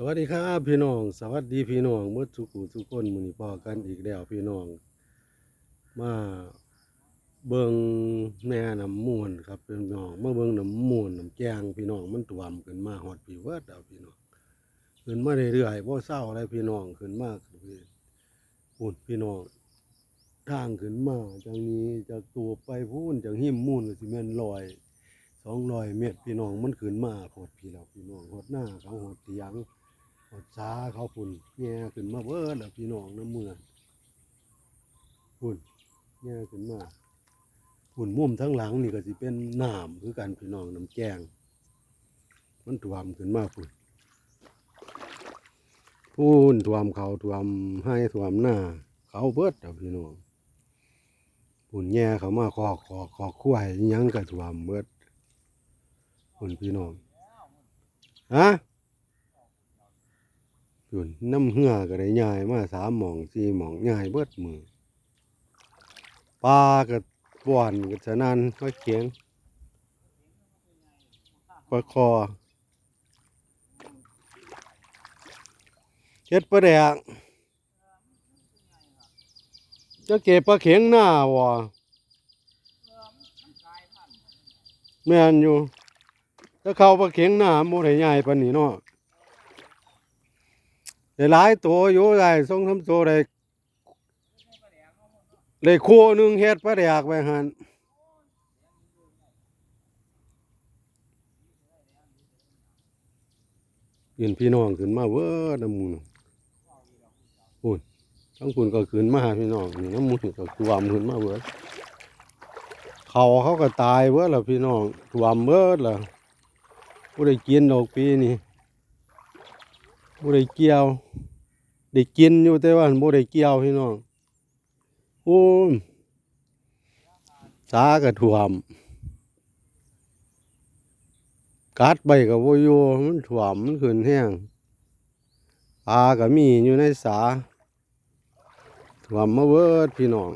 สวัสดีครับพี่น้อง สวัสดีพี่น้องเมื่อสุกุสุกคนมือนี้พอกันอีกแล้วพี่น้อง มาเบิงแม่น้ำมูลครับพี่น้องมาเบิงน้ำมูลน้ำแกงพี่น้องมันท่วมขึ้นมาฮอดปีเวิร์ดเอาพี่น้องขึ้นมาเรื่อยๆบ่เศร้าอะไรพี่น้องขึ้นมาพี่พูนพี่น้องทางขึ้นมาจากนี้จากตัวไปพูนจากหิมมูลก็สิแม่นลอยสองร้อยเมตรพี่น้องมันขึ้นมาหดพี่แล้วพี่น้องหดหน้าเขาหดเตียง หดช้าเขาพุ่นแง่ขึ้นมาเบิดแล้วพี่น้องน้ำเมืองพุ่นแง่ขึ้นมาพุ่นมุมทั้งหลังนี่ก็สิเป็นน้ำคือกันพี่น้องน้ำแกงมันท่วมขึ้นมาพุ่นพุ่นท่วมเขาท่วมให้ท่วมหน้า เขาเบิดแล้วพี่น้องพุ่นแง่เขามาคอกคอกคอกคุ้ยยังก็ท่วมเบิดพุ่นพี่น้องฮะ ส่วนน้ำเหือก็ได้ย่ายมาสามหมองสี่หมองย่ายเบิดมือปลาก็ป่วนก็ฉะนั้นก็เขียงปลาคอเฮ็ดปลาแดกจะเก็บปลาเข็งหน้าวะแม่นอยู่ถ้าเข้าปลาเข็งหน้าโมได้ใหญ่ปานนี้เนาะ ได้หลายตัวอยู่ได้สองสามตัวได้ได้คู่หนึ่งเฮ็ดปลาแดกไปหันเห็นพี่น้องขึ้นมาเว้อน้ำมูนปุ่นทั้งปุ่นก็ขึ้นมาพี่น้องนี่น้ำมูนก็ท่วมขึ้นมาเว้อเขาเขาก็ตายเว้อแล้วพี่น้องท่วมเว้อแล้วผู้ได้กินดอกปีนี้ ผู้ได้เกี่ยวได้กินอยู่แต่ว่าบ่ได้เกี่ยวพี่น้องโอ้สากระท่วมกัดไปกับบ่อยู่มันท่วมมันขึ้นแห้งปลาก็มีอยู่ในสาท่วมมาเบิร์ดพี่น้อง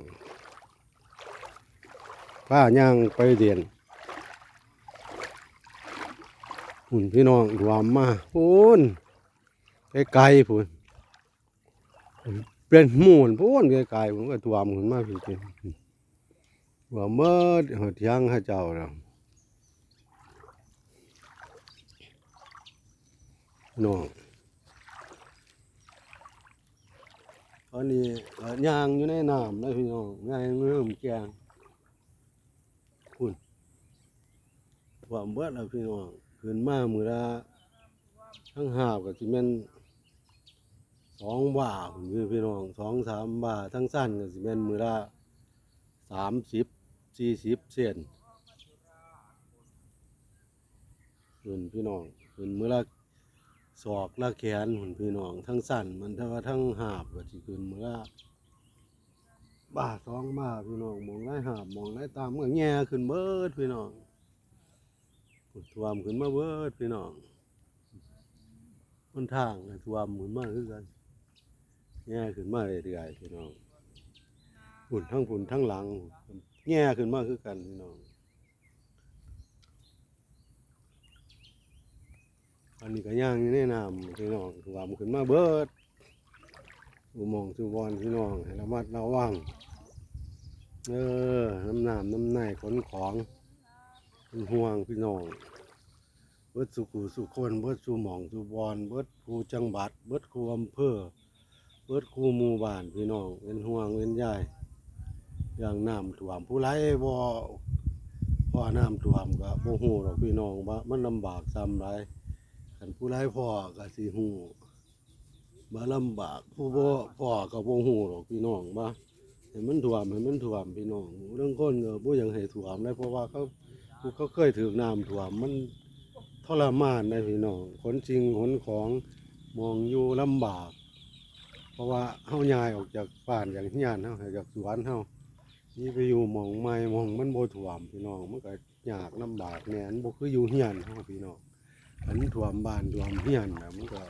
ป้าย่างไปเรียนพุ่นพี่น้องท่วมมาพุ่น ไกลๆพุ่นเป็นหมูนพูนไกลๆผมก็ตัวมขึ้นมาพี่เจว่าเมื่อหดยังให้เจ้าเราน้องตอนนี้ย่างอยู่ในน้ำแล้วพี่น้องย่างเริ่มแกงคุณความเบิดแล้วพี่น้องขึ้นมาเมือละทั้งหาบกับที่แม่น สองบ่าผมคือพี่น้องสองสามบาททั้งสั้นก็สิเป็นมือละสามสิบสี่สิบเซนหุ่นพี่น้องหุ่นมือละศอกละแขนหุ่นพี่น้องทั้งสั้นมันถ้าว่าทั้งหาบก็สิขึ้นมือละบ่าสองบ่าพี่น้องมองได้หาบมองได้ตามก็แง่ขึ้นเบิดพี่น้องหุ่นทวมขึ้นมาเบิดพี่น้องมันทางก็ท่วมขึ้นมาคือกัน แง่ขึ้นมาเรื่อยๆพี่น้องฝุ่นทั้งฝุ่นทั้งหลังแง่ขึ้นมาคือกันพี่น้องอันนี้ก็ย่างอยู่ในำพี่น้องถวามขึ้นมาเบิดอุโมองค์สุวรรณพี่น้องให้ระมัดระวังเออน้ำหน้ำน้ำในขนของเป็นห่วงพี่น้องเบิดสุขุสุคนเบิดสุหมองสุบอนเบิดครูจังหวัดเบิดครูอำเภอ เบิดคู่หมู่บ้านพี่น้องเป็นห่วงเป็นใยอย่างน้ำท่วมผู้ไรบ่พ่อน้ำท่วมก็บ่ฮู้หรอกพี่น้องว่ามันลำบากซ้ำไรคันผู้ไรพ่อก็สิฮู้บ่ลำบากผู้บ่พ่อก็บ่ฮู้หรอกพี่น้องว่าให้มันท่วมให้มันท่วมพี่น้องเรื่องคนก็บ่อยากให้ท่วมเลยเพราะว่าเขาเขาเคยถูกน้ำท่วมมันทรมานนะพี่น้องขนสิ่งขนของมองอยู่ลำบาก เพราะว่าเฮาย้ายออกจากบ้านอย่างเฮียนเฮาจากสวนเฮานี่ไปอยู่หมองใหม่หมองมันบ่ท่วมพี่น้องมันก็ยากลำบากแหน่นบ่คืออยู่เฮียนเฮาพี่น้องอันท่วมบ้านท่วมเฮียนน่ะมันก็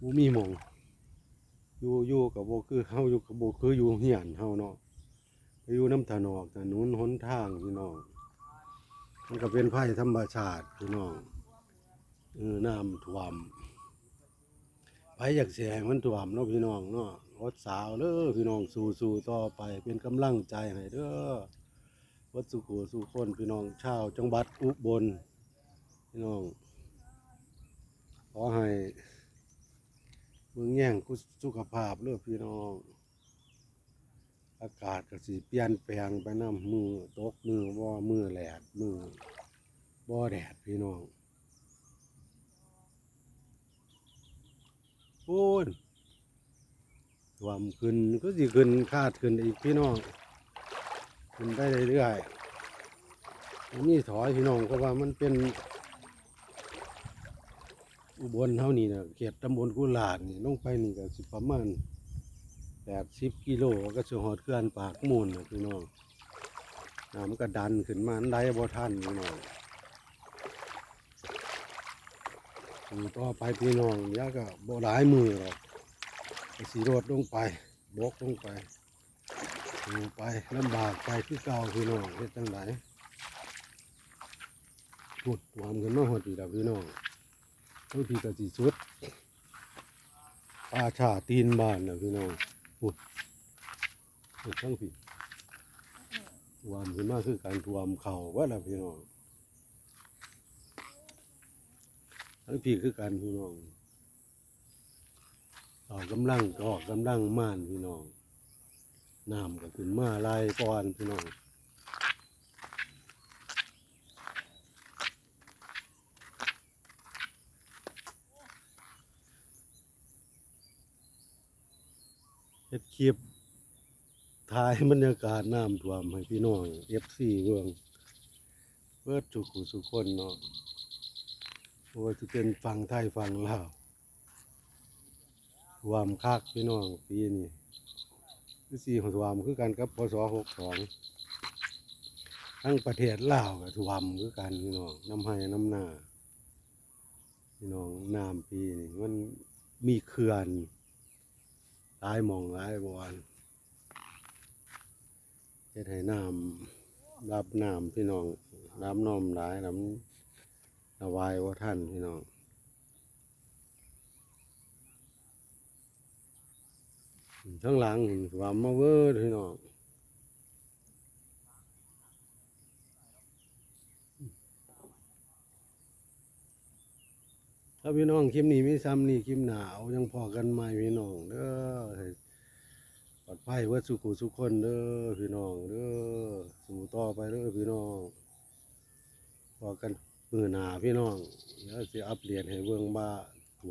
บ่มีหมองอยู่อยู่ก็บ่คือเฮาอยู่ก็บ่คืออยู่เฮียนเฮาเนาะไปอยู่น้ำถนอกถนนหนทางพี่น้อง มันก็เป็นภัยธรรมชาติพี่น้องเออน้ำท่วม ไปอยากเสียให้มันถ่วมเนาะพี่น้องเนาะอดสาวเด้อพี่น้องสู้ๆต่อไปเป็นกำลังใจให้เด้อวัดสุขสุคนพี่น้องชาวจังหวัดอุบลพี่น้องขอให้มึงแย่งกุสุขภาพเด้อพี่น้อง อากาศก็สิเปลี่ยนแปลงไปน้ำมือตกมือบ่มือแหลดมือบ่แดดพี่น้องโอ้ยท่วาม ขึ้นก็สิขึ้นคาดขึ้นอีกพี่น้องขึ้นไปเรื่อยๆอันนี้ถอยพี่น้องเพราะว่ามันเป็น อุบลเท่านี้นะเขตตำบลกุหลาดนี่ลงไปนี่ก็สิประมาณแปดสิบกิโลก็จะหอดเขื่อนปากมูลนะพี่น้องน้ำก็ดันขึ้นมาอันใดบ่ทันพี่น้องต่อไปพี่น้องเดี๋ยาก็บ่หลายมือหรอกสีรดลงไป บกลงไปอยู่ไปลำบากไปคือเก่าพี่น้องเฮ็ดจังไดพุดหวามขึ้นมาหดอีกแล้วพี่น้องบางทีก็สิสุดป่าชาตีนบ้านนะพี่น้องปุดปุดทั้งผีทวามขึ้นมาคือการทวามเข่าว่าละพี่น้องทั้งผีคือการพี่น้อง ออกกำลังก็ออกกำลังม่านพี่น้องน้ำก็ขึ้นมาลายก่อนพี่น้องเฮ็ดคลิปถ่ายบรรยากาศน้ำท่วมให้พี่น้อง FC เมืองเปิดสุขุสุคนเนาะว่าจะเป็นฝั่งไทยฝั่งลาว ท่วมคักพี่น้องปีนี้คือสี่ของท่วมคือกันกับพศ62ทั้งประเทศลาวก็ท่วมคือกันพี่น้องน้ำให้น้ำหน้าพี่น้องน้ำปีนี้มันมีเขื่อนหลายมองหลายบอนเฮ็ดให้น้ำรับน้ำพี่น้องรับน้อมหลายน้ำระวายว่าท่านพี่น้อง ข้างหลังว่ามาเวอร์พี่น้องถ้าพี่น้องคลิปนี้มีซ้ำนี่คลิปหนาวยังพอกันไหมพี่น้องเด้อปลอดภัยเว่าสุขุสุขคนเด้อพี่น้องเด้อสู่ต่อไปเด้อพี่น้องพอกันมือหนาพี่น้องเดี๋ยวสิอัปเดตให้เบิ่งว่า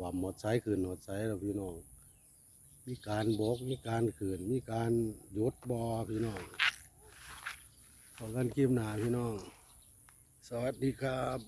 ว่าหมดไซคืนหมดไซแล้วพี่น้อง มีการโบกมีการเขืนมีการหยุดบอพี่น้องขอกันคลิปหนาพี่น้อง สวัสดีครับ